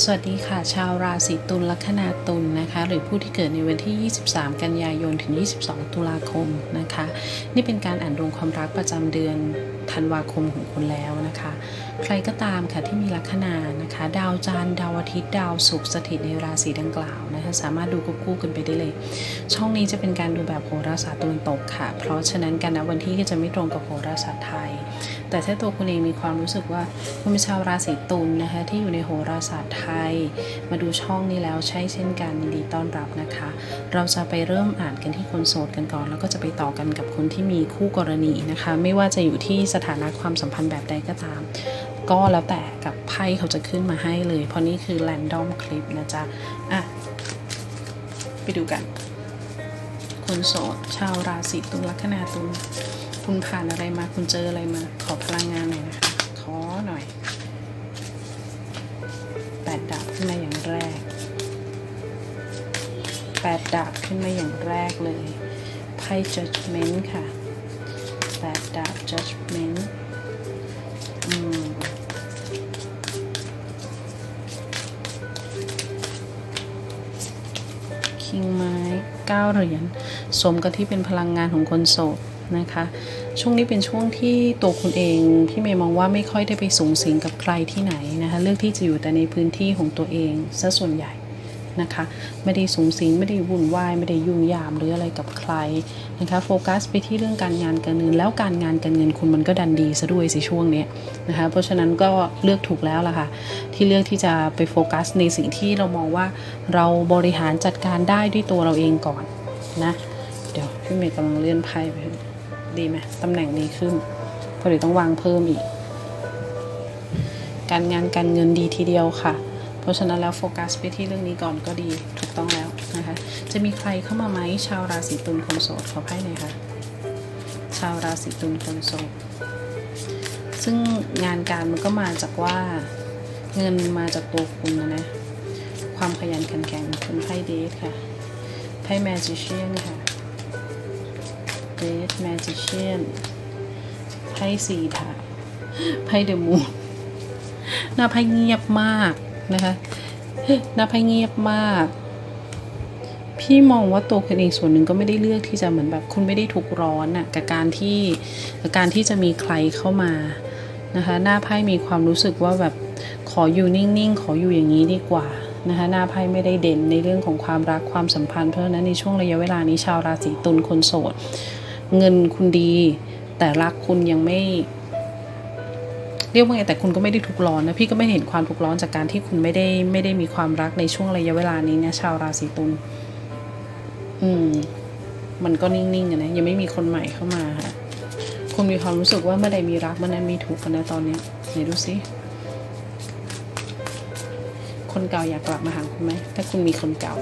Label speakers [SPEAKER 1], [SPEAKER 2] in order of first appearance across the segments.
[SPEAKER 1] สวัสดีค่ะ ชาวราศีตุลลัคนาตุลนะคะ หรือผู้ที่เกิดในวันที่ 23 กันยายนถึง 22 ตุลาคมนะคะ นี่เป็นการอ่านดวงความรักประจำเดือนธันวาคมของคุณแล้วนะคะ ใครก็ตามค่ะที่มีลัคนานะคะ ดาวจันทร์ดาวอาทิตย์ดาวศุกร์สถิตในราศีดังกล่าวนะคะ สามารถดูควบคู่กันไปได้เลย ช่องนี้จะเป็นการดูแบบโหราศาสตร์ตะวันตกค่ะ เพราะฉะนั้นการนับวันที่ก็จะไม่ตรงกับโหราศาสตร์ไทย แต่ถ้าตัวคุณเองมีความรู้สึกว่าคุณเป็นชาวราศีตุลนะคะที่อยู่ในโหราศาสตร์ไทย มาดูช่องนี้แล้วใช่เช่นกันยินดีต้อนรับนะคะ เราจะไปเริ่มอ่านกันที่คนโสดกันก่อน แล้วก็จะไปต่อกันกับคนที่มีคู่กรณีนะคะ ไม่ว่าจะอยู่ที่สถานะความสัมพันธ์แบบใดก็ตาม ก็แล้วแต่กับไพ่เขาจะขึ้นมาให้เลย เพราะนี่คือ random clip นะจ๊ะอะไปดูกัน คนโสด ชาวราศีตุลลัคนาตุลคุณผ่านอะไรมาคุณเจออะไรมา ขอพลังงานหน่อยนะคะ ขึ้นมาอย่างแรกเลยไพ่ judgment ค่ะแปดดาบ judgment อืมคิงไม้เก้าเหรียญสมกับที่เป็นพลังงานของคนโสดนะคะ ช่วงนี้เป็นช่วงที่ตัวคุณเอง พี่เมย์มองว่าไม่ค่อยได้ไปสูงสิงกับใครที่ไหนนะคะ เลือกที่จะอยู่แต่ในพื้นที่ของตัวเองซะส่วนใหญ่ นะคะ ไม่ได้สูงสิงไม่ได้วุ่นวายไม่ได้ยุ่งยามหรืออะไรกับใครนะคะโฟกัสไปที่เรื่องการงานการเงิน แล้วการงานการเงินคุณมันก็ดันดีซะด้วยสิช่วงนี้นะคะเพราะฉะนั้นก็เลือกถูกแล้วล่ะค่ะที่เลือกที่จะไปโฟกัสในสิ่งที่เรามองว่าเราบริหารจัดการได้ด้วยตัวเราเองก่อนนะเดี๋ยวพี่เมย์กำลังเลื่อนไพ่ไปดีไหมตำแหน่งดีขึ้นพราะเดี๋ยวต้องวางเพิ่มอีก การงานการเงินดีทีเดียวค่ะ เพราะฉะนั้นแล้วโฟกัสไปที่เรื่องนี้ก่อนก็ดีถูกต้องแล้วนะคะ จะมีใครเข้ามาไหมชาวราศีตุลคนโสดขอไพ่หน่อยค่ะ ชาวราศีตุลคนโสดซึ่งงานการมันก็มาจากว่าเงินมาจากตัวคุณนะนะความขยันขันแข็งคุณไพ่เดทค่ะไพ่แมจิเชียนค่ะเดทแมจิเชียนไพ่สี่ถาไพ่เดอะมูนหน้าไพ่เงียบมาก นะคะหน้าไพ่เงียบมาก พี่มองว่าตัวคุณเองส่วนหนึ่งก็ไม่ได้เลือกที่จะเหมือนแบบคุณไม่ได้ทุกร้อนน่ะกับการที่กับการที่จะมีใครเข้ามานะคะหน้าไพ่มีความรู้สึกว่าแบบขออยู่นิ่งๆ ขออยู่อย่างนี้ดีกว่านะคะหน้าไพ่ไม่ได้เด่นในเรื่องของความรักความสัมพันธ์เพราะฉะนั้นในช่วงระยะเวลานี้ชาวราศีตุลคนโสด เงินคุณดี แต่รักคุณยังไม่ เรียกว่าไงแต่คุณก็ไม่ได้ทุกร้อนนะพี่ก็ไม่เห็นความทุกร้อนจากการที่คุณไม่ได้ไม่ได้มีความรักในช่วงระยะเวลานี้เนี่ยชาวราศีตุลอืม มันก็นิ่งๆนะยังไม่มีคนใหม่เข้ามาค่ะคุณมีความรู้สึกว่าเมื่อใดมีรักเมื่อนั้นมีทุกกันนะตอนเนี้ยไหนดูสิคนเก่าอยากกลับมาหาคุณไหมถ้าคุณมีคนเก่า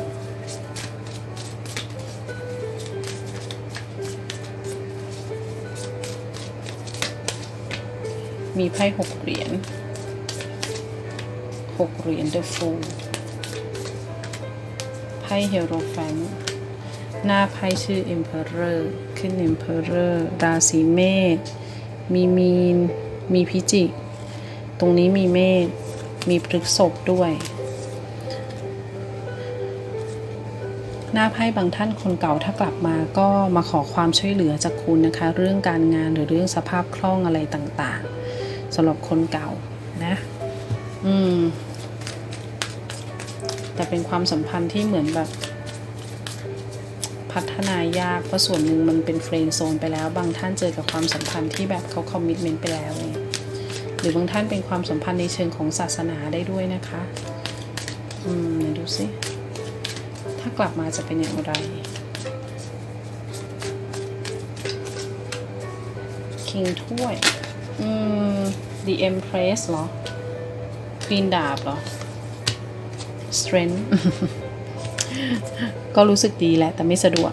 [SPEAKER 1] มีไพ่หกเหรียญหกเหรียญเดอะฟูลไพ่เฮโรแฟนหน้าไพ่ชื่อ Emperor ขึ้น Emperor ราศีเมษมีมีน มีพิจิก ตรงนี้มีเมษมีพฤกษบด้วย หน้าไพ่บางท่านคนเก่าถ้ากลับมาก็มาขอความช่วยเหลือจากคุณนะคะ เรื่องการงานหรือเรื่องสภาพคล่องอะไรต่างๆ สำหรับคนเก่านะ อืม แต่เป็นความสัมพันธ์ที่เหมือนแบบ พัฒนายาก เพราะส่วนหนึ่งมันเป็นเฟรนด์โซนไปแล้ว บางท่านเจอกับความสัมพันธ์ที่แบบเขาคอมมิชเมนต์ไปแล้วเองหรือบางท่านเป็นความสัมพันธ์ในเชิงของศาสนาได้ด้วยนะคะ อืมไหนดูสิถ้ากลับมาจะเป็นอย่างไร คิงถ้วย อืม The Empress เหรอ Queen ดาบเหรอ Strength ก็รู้สึกดีแหละ แต่ไม่สะดวก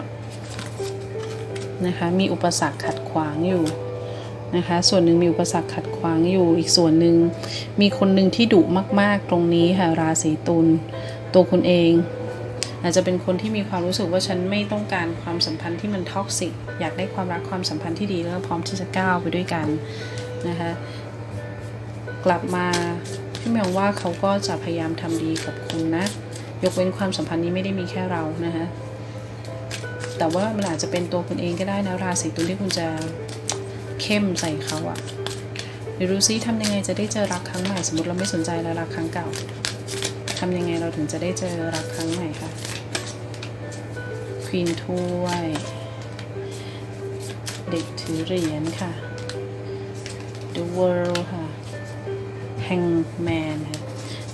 [SPEAKER 1] นะคะ มีอุปสรรคขัดขวางอยู่นะคะ ส่วนหนึ่งมีอุปสรรคขัดขวางอยู่ อีกส่วนหนึ่งมีคนหนึ่งที่ดุมาก ๆ ตรงนี้ค่ะ ราศีตุล ตัวคุณเอง อาจจะเป็นคนที่มีความรู้สึกว่าฉันไม่ต้องการความสัมพันธ์ที่มันท็อกซิก อยากได้ความรักความสัมพันธ์ที่ดีแล้วพร้อมที่จะก้าวไปด้วยกันนะคะ กลับมาพี่แมวว่าเขาก็จะพยายามทำดีกับคุณนะ ยกเว้นความสัมพันธ์นี้ไม่ได้มีแค่เรานะคะแต่ว่ามันอาจจะเป็นตัวคุณเองก็ได้นะราศีตุลที่คุณจะเข้มใส่เขาอะเดี๋ยวดูซิทำยังไงจะได้เจอรักครั้งใหม่สมมติเราไม่สนใจแล้วรักครั้งเก่าทำยังไงเราถึงจะได้เจอรักครั้งใหม่คะควีนถ้วย เด็กถือเหรียญค่ะ The World ค่ะ Hangman ค่ะ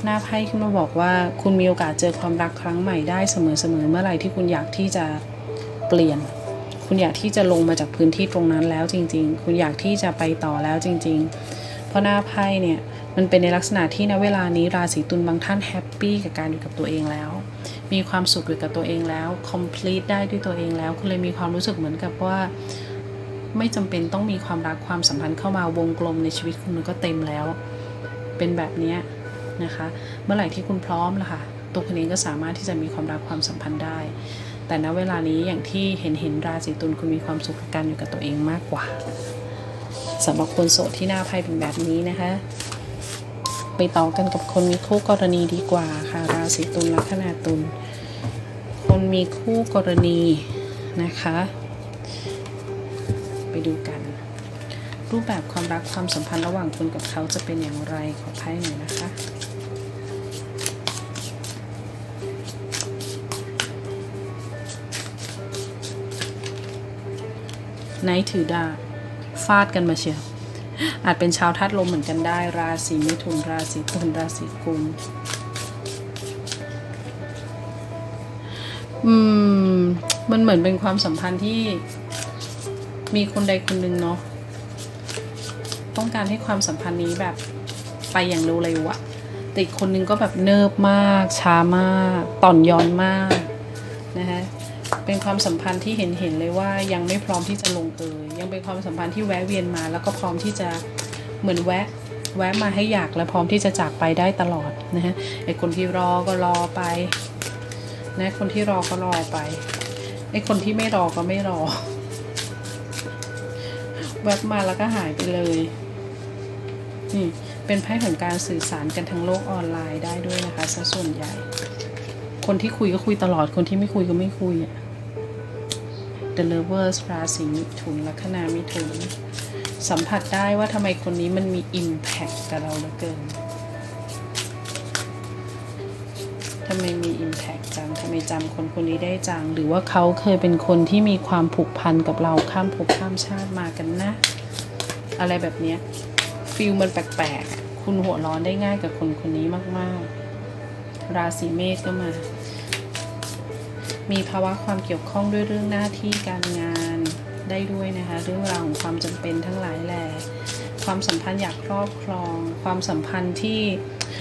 [SPEAKER 1] หน้าไพ่ขึ้นมาบอกว่า คุณมีโอกาสเจอความรักครั้งใหม่ได้เสมอๆเมื่อไหร่ที่คุณอยากที่จะเปลี่ยน คุณอยากที่จะลงมาจากพื้นที่ตรงนั้นแล้วจริง ๆ คุณอยากที่จะไปต่อแล้วจริง ๆ เพราะหน้าไพ่เนี่ยมันเป็นในลักษณะที่ณเวลานี้ราศีตุลบางท่านแฮปปี้กับการอยู่กับตัวเองแล้ว มีความสุขอยู่กับตัวเองแล้ว complete ได้ด้วยตัวเองแล้ว คุณเลยมีความรู้สึกเหมือนกับว่า ไม่จำเป็นต้องมีความรักความสัมพันธ์เข้ามาวงกลมในชีวิตคุณก็เต็มแล้ว เป็นแบบนี้นะคะ เมื่อไหร่ที่คุณพร้อมล่ะค่ะตัวคุณเองก็สามารถที่จะมีความรักความสัมพันธ์ได้ แต่ณเวลานี้อย่างที่เห็นเห็นราศีตุลคุณมีความสุขกับการอยู่กับตัวเองมากกว่าสำหรับคนโสดที่หน้าไพ่เป็นแบบนี้นะคะ ไปต่อกันกับคนมีคู่กรณีดีกว่าค่ะ ราศีตุลลัคนาตุลคนมีคู่กรณีนะคะ ไปดูกัน รูปแบบความรักความสัมพันธ์ระหว่างคุณกับเขาจะเป็นอย่างไรขอไพ่หน่อยนะคะไนท์ถือดาบฟาดกันมาเชียว อาจเป็นชาวธาตุลมเหมือนกันได้ ราศีมิถุนราศีตุลราศีกุมอืม มันเหมือนเป็นความสัมพันธ์ที่มีคนใดคนหนึ่งเนาะ ต้องการให้ความสัมพันธ์นี้แบบไปอย่างเร็วๆอะแต่อีกคนนึงก็แบบเนิบมาก ช้ามากต่อนย้อนมากนะคะเป็นความสัมพันธ์ที่เห็นเห็นเลยว่ายังไม่พร้อมที่จะลงเอยยังเป็นความสัมพันธ์ที่แวะเวียนมา แล้วก็พร้อมที่จะเหมือนแวะแวะมาให้อยากและพร้อมที่จะจากไปได้ตลอดนะฮะไอคนที่รอก็รอไปนะคนที่รอก็รอไปไอคนที่ไม่รอก็ไม่รอ แวบมาแล้วก็หายไปเลย นี่เป็นไพ่ของการสื่อสารกันทางโลกออนไลน์ได้ด้วยนะคะซะส่วนใหญ่ คนที่คุยก็คุยตลอดคนที่ไม่คุยก็ไม่คุยอะ The Lovers ราศีมิถุนลัคนามิถุน สัมผัสได้ว่าทำไมคนนี้มันมี Impact กับเราเหลือเกินทำไมมี Impact จังทำไมจำคนคนนี้ได้จัง หรือว่าเขาเคยเป็นคนที่มีความผูกพันกับเราข้ามภพข้ามชาติมากันนะ อะไรแบบเนี้ย ฟิลมันแปลกๆ คุณหัวร้อนได้ง่ายกับคนคนนี้มากๆ ราศีเมษก็มา มีภาวะความเกี่ยวข้องด้วยเรื่องหน้าที่การงานได้ด้วยนะคะ เรื่องราวของความจำเป็นทั้งหลายแหล่ความสัมพันธ์อยากครอบครอง ความสัมพันธ์ที่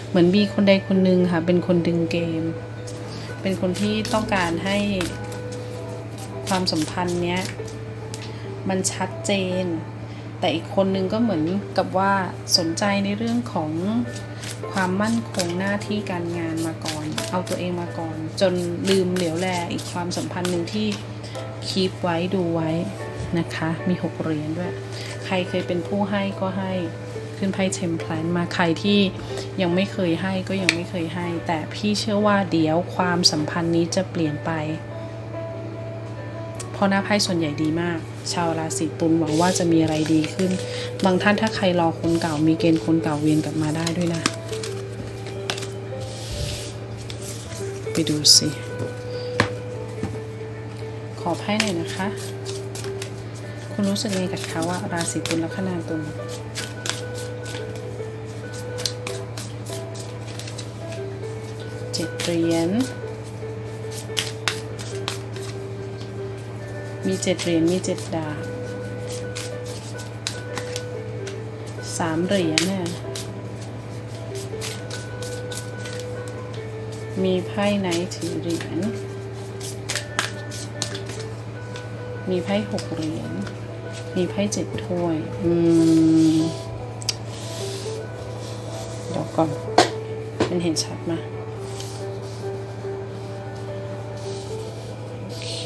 [SPEAKER 1] เหมือนมีคนใดคนหนึ่งค่ะ เป็นคนดึงเกม เป็นคนที่ต้องการให้ความสัมพันธ์เนี้ยมันชัดเจน แต่อีกคนนึงก็เหมือนกับว่าสนใจในเรื่องของความมั่นคงหน้าที่การงานมาก่อน เอาตัวเองมาก่อน จนลืมเหลียวแลอีกความสัมพันธ์หนึ่งที่คีปไว้ดูไว้นะคะ มีหกเหรียญด้วย ใครเคยเป็นผู้ให้ก็ให้ขึ้นไพ่เทมเพลนมาใครที่ยังไม่เคยให้ก็ยังไม่เคยให้ แต่พี่เชื่อว่าเดี๋ยวความสัมพันธ์นี้จะเปลี่ยนไป เพราะหน้าไพ่ส่วนใหญ่ดีมาก ชาวราศีตุลหวังว่าจะมีอะไรดีขึ้น บางท่านถ้าใครรอคนเก่ามีเกณฑ์คนเก่าเวียนกลับมาได้ด้วยนะ ไปดูสิ ขอไพ่หน่อยนะคะ คุณรู้สึกไงกับเขาว่าราศีตุลลัคนาตุลเจ็ดเหรียญ มีเจ็ดเหรียญมีเจ็ดดาบสามเหรียญเนี่ยมีไพ่ไนถือเหรียญ มีไพ่หกเหรียญ มีไพ่เจ็ดถ้วย อืม เดี๋ยวก่อน มันเห็นชัดมา โอเค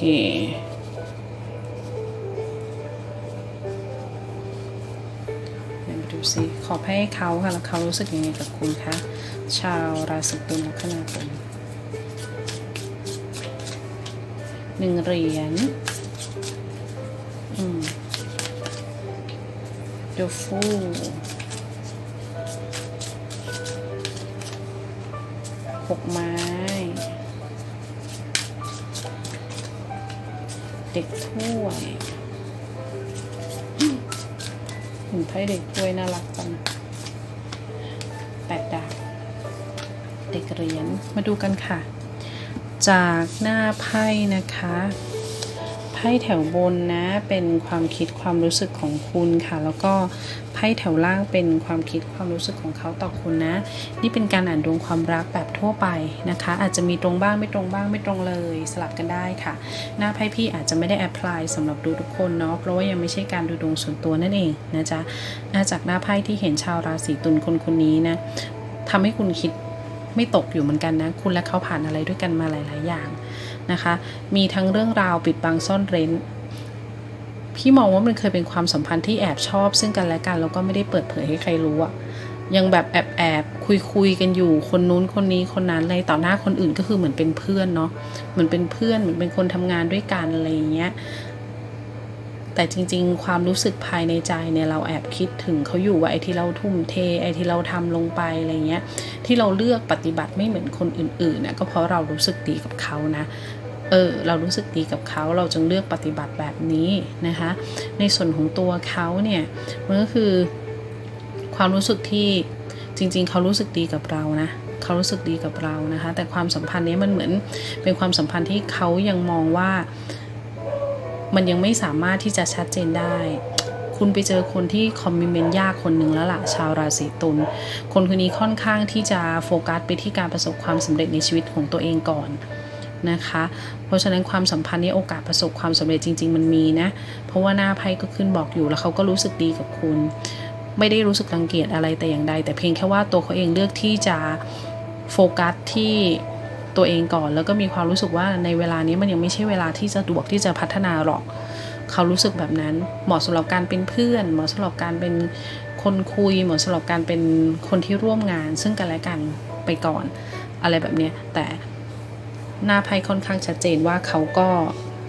[SPEAKER 1] ขอบให้เขาค่ะ แล้วเขารู้สึกยังไงกับคุณคะ ชาวราศีตุลลัคนาคมหนึ่งเหรียญอืม The Fool หกไม้ เด็กถ้วย เห็นไพ่เด็กถ้วยน่ารักจังแปดดาบเด็กเหรียญมาดูกันค่ะ จากหน้าไพ่นะคะ ไพ่แถวบนนะเป็นความคิดความรู้สึกของคุณค่ะ แล้วก็ไพ่แถวล่างเป็นความคิดความรู้สึกของเขาต่อคุณนะ นี่เป็นการอ่านดวงความรักแบบทั่วไปนะคะ อาจจะมีตรงบ้างไม่ตรงบ้างไม่ตรงเลย สลับกันได้ค่ะ หน้าไพ่พี่อาจจะไม่ได้แอพพลายสำหรับดูทุกคนเนาะเพราะว่ายังไม่ใช่การดูดวงส่วนตัวนั่นเองนะจ๊ะน่าจากหน้าไพ่ที่เห็นชาวราศีตุลคนคนนี้นะทำให้คุณคิดไม่ตกอยู่เหมือนกันนะ คุณและเขาผ่านอะไรด้วยกันมาหลาย ๆ อย่าง นะคะ มีทั้งเรื่องราวปิดบังซ่อนเร้น พี่มองว่ามันเคยเป็นความสัมพันธ์ที่แอบชอบ ซึ่งกันและกันแล้วก็ไม่ได้เปิดเผยให้ใครรู้อะยังแบบแอบแอบคุยคุยๆกันอยู่คนนู้นคนนี้คนนั้นอะไรต่อหน้าคนอื่นก็คือเหมือนเป็นเพื่อนเนาะเหมือนเป็นเพื่อนเหมือนเป็นคนทำงานด้วยกันอะไรอย่างเงี้ยแต่จริง ๆ ความรู้สึกภายในใจเนี่ยเราแอบคิดถึงเขาอยู่ว่าไอ้ที่เราทุ่มเทไอ้ที่เราทำลงไปอะไรเงี้ยที่เราเลือกปฏิบัติไม่เหมือนคนอื่นๆนะก็เพราะเรารู้สึกดีกับเขานะ เออเรารู้สึกดีกับเขาเราจึงเลือกปฏิบัติแบบนี้นะคะ ในส่วนของตัวเขาเนี่ยมันก็คือความรู้สึกที่จริง ๆ เขารู้สึกดีกับเรานะเขารู้สึกดีกับเรานะคะ แต่ความสัมพันธ์นี้มันเหมือนเป็นความสัมพันธ์ที่เขายังมองว่ามันยังไม่สามารถที่จะชัดเจนได้ คุณไปเจอคนที่คอมมิเมนต์ยากคนหนึ่งแล้วล่ะ ชาวราศีตุล คนคนนี้ค่อนข้างที่จะโฟกัสไปที่การประสบความสำเร็จในชีวิตของตัวเองก่อน นะคะ เพราะฉะนั้นความสัมพันธ์นี้โอกาสประสบความสำเร็จจริง ๆ มันมีนะ เพราะว่าหน้าไพ่ก็ขึ้นบอกอยู่แล้วเขาก็รู้สึกดีกับคุณ ไม่ได้รู้สึกรังเกียจอะไรแต่อย่างใด แต่เพียงแค่ว่าตัวเขาเองเลือกที่จะโฟกัสที่ตัวเองก่อน แล้วก็มีความรู้สึกว่าในเวลานี้มันยังไม่ใช่เวลาที่จะดวกที่จะพัฒนาหรอก เขารู้สึกแบบนั้น เหมาะสำหรับการเป็นเพื่อน เหมาะสำหรับการเป็นคนคุย เหมาะสำหรับการเป็นคนที่ร่วมงาน ซึ่งกันและกันไปก่อนอะไรแบบนี้แต่ หน้าไพ่ค่อนข้างชัดเจนว่าเขาก็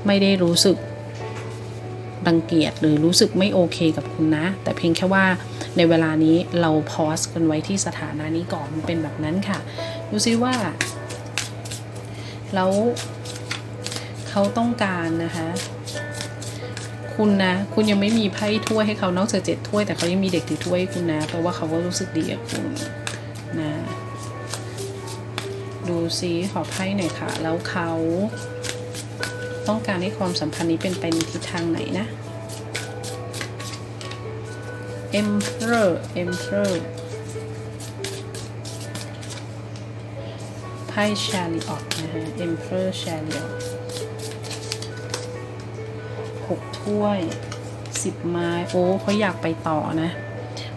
[SPEAKER 1] ไม่ได้รู้สึกรังเกียจหรือรู้สึกไม่โอเคกับคุณนะ แต่เพียงแค่ว่าในเวลานี้เราพอสกันไว้ที่สถานะนี้ก่อนมันเป็นแบบนั้นค่ะ ดูซิว่า แล้วเขาต้องการนะคะ คุณนะ คุณยังไม่มีไพ่ถ้วยให้เขานอกจากเจ็ดถ้วยแต่เขายังมีเด็กถือถ้วยให้คุณนะแปลว่าเขาก็รู้สึกดีกับคุณ ดูซิขอไพ่หน่อยค่ะ แล้วเขาต้องการให้ความสัมพันธ์นี้เป็นไปในทิศทางไหนนะ Emperor Emperor ไพ่ Chariot นะฮะ Emperor Chariot หกถ้วยสิบไม้โอ้เขาอยากไปต่อนะ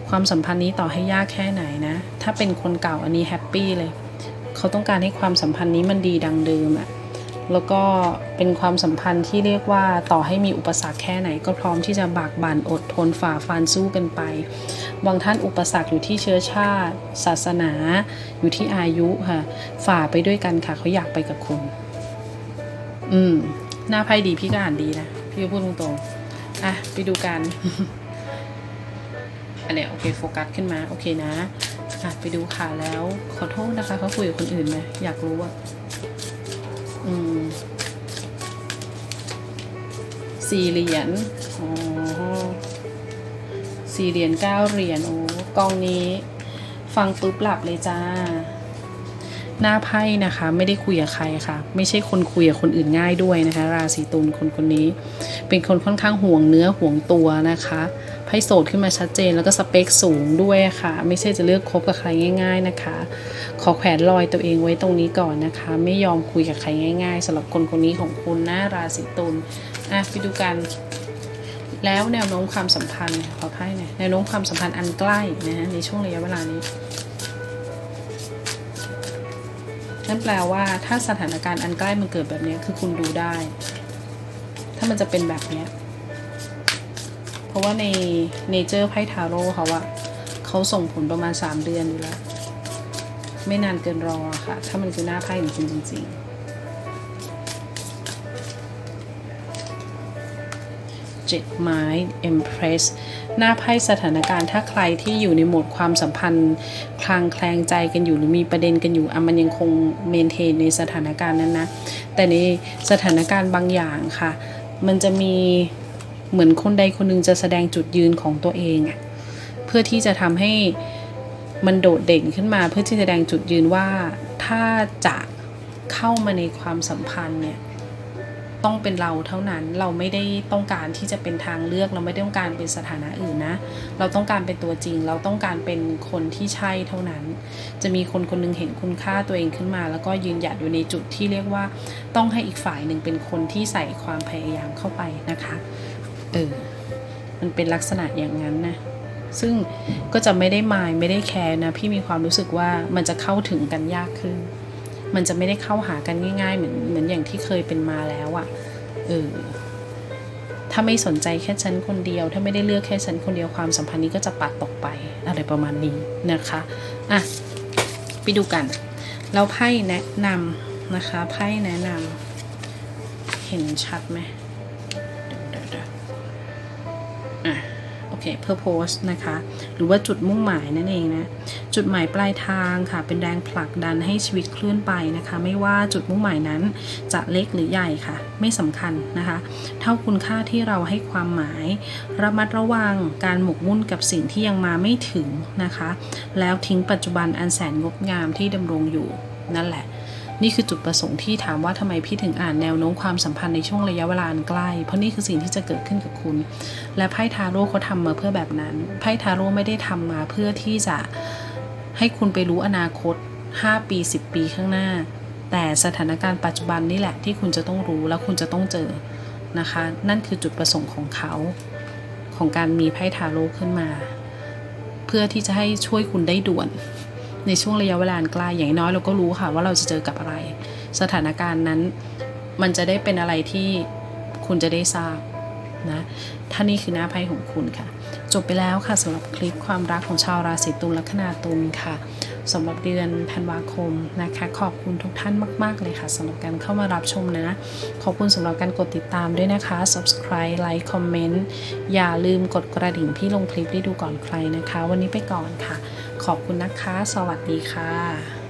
[SPEAKER 1] ความสัมพันธ์นี้ต่อให้ยากแค่ไหนนะ ถ้าเป็นคนเก่าอันนี้แฮปปี้เลย เขาต้องการให้ความสัมพันธ์นี้มันดีดังเดิมอะแล้วก็เป็นความสัมพันธ์ที่เรียกว่าต่อให้มีอุปสรรคแค่ไหน ก็พร้อมที่จะบากบั่นอดทนฝ่าฟันสู้กันไป บางท่านอุปสรรคอยู่ที่เชื้อชาติ ศาสนา อยู่ที่อายุค่ะ ฝ่าไปด้วยกันค่ะเขาอยากไปกับคุณ อืม หน้าไพ่ดีพี่ก็อ่านดีนะ พี่พูดตรงๆ อะ ไปดูกัน อันนี้โอเค โฟกัสขึ้นมา โอเคนะ อะไปดูค่ะแล้ว ขอโทษนะคะเขาคุยกับคนอื่นไหมอยากรู้อะอืมสี่เหรียญอ๋อสี่เหรียญเก้าเหรียญโอ้กองนี้ฟังปุ๊บหลับเลยจ้า หน้าไพ่นะคะ ไม่ได้คุยกับใครค่ะ ไม่ใช่คนคุยกับคนอื่นง่ายด้วยนะคะ ราศีตุลคนคนนี้ เป็นคนค่อนข้างห่วงเนื้อห่วงตัวนะคะ ไพ่โสดขึ้นมาชัดเจน แล้วก็สเปคสูงด้วยค่ะ ไม่ใช่จะเลือกคบกับใครง่าย ๆนะคะ ขอแขวนลอยตัวเองไว้ตรงนี้ก่อนนะคะ ไม่ยอมคุยกับใครง่าย ๆสำหรับคนคนนี้ของคุณนะราศีตุลอะไปดูกัน แล้วแนวโน้มความสัมพันธ์ขอไพ่หน่ยแนวโน้มความสัมพันธ์อันใกล้นะฮะในช่วงระยะเวลานี้นั่นแปลว่าถ้าสถานการณ์อันใกล้มันเกิดแบบนี้คือคุณดูได้ ถ้ามันจะเป็นแบบนี้ เพราะว่าในเนเจอร์ไพ่ทาโร่เขาอะเขาส่งผลประมาณ 3 เดือนอยู่แล้ว ไม่นานเกินรอค่ะ ถ้ามันคือหน้าไพ่ของคุณจริง ๆ เจ็ดไม้ Empress หน้าไพ่สถานการณ์ถ้าใครที่อยู่ในโหมดความสัมพันธ์คลางแคลงใจกันอยู่หรือมีประเด็นกันอยู่อะมันยังคงเมนเทนในสถานการณ์นั้นนะ แต่ในสถานการณ์บางอย่างค่ะ มันจะมี เหมือนคนใดคนหนึงจะแสดงจุดยืนของตัวเองอะเพื่อที่จะทำให้มันโดดเด่นขึ้นมาเพื่อที่จะแสดงจุดยืนว่าถ้าจะเข้ามาในความสัมพันธ์เนี่ยต้องเป็นเราเท่านั้นเราไม่ได้ต้องการที่จะเป็นทางเลือกเราไม่ได้ต้องการเป็นสถานะอื่นนะ เราต้องการเป็นตัวจริง เราต้องการเป็นคนที่ใช่เท่านั้น จะมีคนคนหนึงเห็นคุณค่าตัวเองขึ้นมา แล้วก็ยืนหยัดอยู่ในจุดที่เรียกว่า ต้องให้อีกฝ่ายหนึ่งเป็นคนที่ใส่ความพยายามเข้าไปนะคะ เออ มันเป็นลักษณะอย่างนั้นนะ ซึ่งก็จะไม่ได้มายไม่ได้แคร์นะ พี่มีความรู้สึกว่ามันจะเข้าถึงกันยากขึ้น มันจะไม่ได้เข้าหากันง่าย ๆ เหมือนเหมือนอย่างที่เคยเป็นมาแล้วอะ่ะ เออ ถ้าไม่สนใจแค่ฉันคนเดียว ถ้าไม่ได้เลือกแค่ฉันคนเดียวความสัมพันธ์นี้ก็จะปัดตกไป อะไรประมาณนี้นะคะ อะ ไปดูกัน แล้วไพ่แนะนำนะคะ ไพ่แนะนำเห็นชัดไหม purpose นะคะ หรือว่าจุดมุ่งหมายนั่นเองนะ จุดหมายปลายทางค่ะ เป็นแรงผลักดันให้ชีวิตเคลื่อนไปนะคะ ไม่ว่าจุดมุ่งหมายนั้นจะเล็กหรือใหญ่ค่ะ ไม่สำคัญนะคะ เท่าคุณค่าที่เราให้ความหมาย ระมัดระวังการหมกมุ่นกับสิ่งที่ยังมาไม่ถึงนะคะ แล้วทิ้งปัจจุบันอันแสนงดงามที่ดำรงอยู่นั่นแหละ นี่คือจุดประสงค์ที่ถามว่าทำไมพี่ถึงอ่านแนวโน้มความสัมพันธ์ในช่วงระยะเวลาอันใกล้ เพราะนี่คือสิ่งที่จะเกิดขึ้นกับคุณ และไพ่ทาโร่เขาทำมาเพื่อแบบนั้น ไพ่ทาโร่ไม่ได้ทำมาเพื่อที่จะให้คุณไปรู้อนาคต 5 ปี 10 ปีข้างหน้า แต่สถานการณ์ปัจจุบันนี่แหละที่คุณจะต้องรู้แล้วคุณจะต้องเจอนะคะ นั่นคือจุดประสงค์ของเขา ของการมีไพ่ทาโร่ขึ้นมา เพื่อที่จะให้ช่วยคุณได้ด่วน ในช่วงระยะเวลาใกล้อย่างน้อยเราก็รู้ค่ะว่าเราจะเจอกับอะไร สถานการณ์นั้น มันจะได้เป็นอะไรที่คุณจะได้ทราบนะท่านี่คือหน้าไพ่ของคุณค่ะ จบไปแล้วค่ะสำหรับคลิปความรักของชาวราศีตุลลัคนาตุลค่ะสำหรับเดือนธันวาคมนะคะ ขอบคุณทุกท่านมาก ๆ เลยค่ะสำหรับการเข้ามารับชมนะ ขอบคุณสำหรับการกดติดตามด้วยนะคะ subscribe like comment อย่าลืมกดกระดิ่งพี่ลงคลิปได้ดูก่อนใครนะคะ วันนี้ไปก่อนค่ะ ขอบคุณนะคะ สวัสดีค่ะ